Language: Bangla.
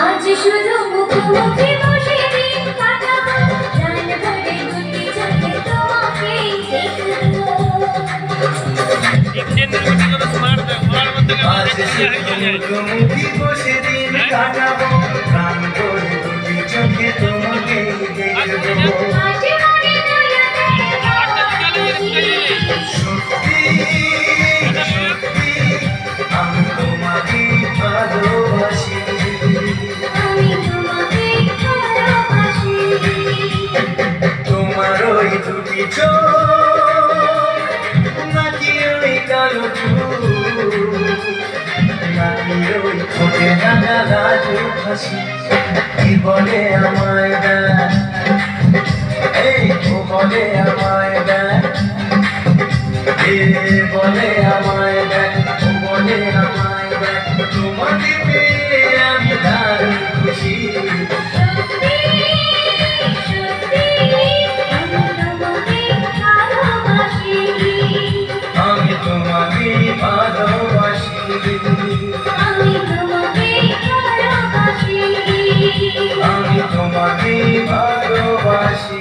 আজ শুধু মুখোমুখি আজ শুধু মুখোমুখি বসে দিন কাটাবো প্রাণ করে দুটি চোখে তোমাকে দেখব সত্যি সত্যি আমি তোমাকে ভালোবাসি তোমার ওই দুটি চোখ, নাকি ওই কালো ওই ঠোঁটে রাঙা লাজু হাসি কি বলে আমায় দেয় এই ও বলে আমায় দেয় এ বলে আমায় দেয় ও বলে আমায় দেয় তোমাকে পেয়ে আমি দারুণ খুশি আমি তোমাকে ভালোবাসি। আমি তোমাকে ভালোবাসি।